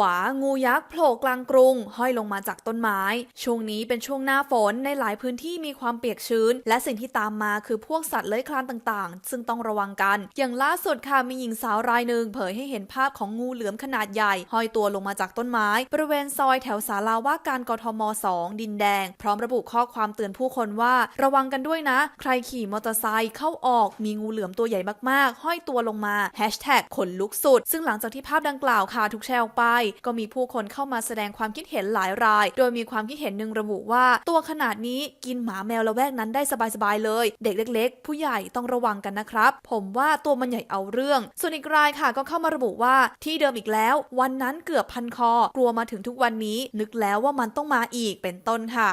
วา งูยักษ์โผล่กลางกรุง ห้อยลงมาจากต้นไม้ ช่วงนี้เป็นช่วงหน้าฝนในหลายพื้นที่มีความเปียกชื้น และสิ่งที่ตามมาคือพวกสัตว์เลื้อยคลานต่างๆ ซึ่งต้องระวังกัน อย่างล่าสุดค่ะมีหญิงสาวรายหนึ่งเผยให้เห็นภาพของงูเหลือมขนาดใหญ่ ห้อยตัวลงมาจากต้นไม้ บริเวณซอยแถวศาลาว่าการกทม 2 ดินแดง พร้อมระบุข้อความเตือนผู้คนว่า ระวังกันด้วยนะ ใครขี่มอเตอร์ไซค์เข้าออกมีงูเหลือมตัวใหญ่มากๆ ห้อยตัวลงมาแฮชแท็กขนลุกสุดซึ่งหลังจากที่ภาพดังกล่าวค่ะถูกแชร์ออกไปก็มีผู้คนเข้ามาแสดงความคิดเห็นหลายราย โดยมีความคิดเห็นหนึ่งระบุว่า ตัวขนาดนี้กินหมาแมวละแวกนั้นได้สบายๆเลย เด็กเล็ก ๆ ผู้ใหญ่ต้องระวังกันนะครับ ผมว่าตัวมันใหญ่เอาเรื่อง ส่วนอีกรายค่ะก็เข้ามาระบุว่าที่เดิมอีกแล้ว วันนั้นเกือบพันคอ กลัวมาถึงทุกวันนี้ นึกแล้วว่ามันต้องมาอีกเป็นต้นค่ะ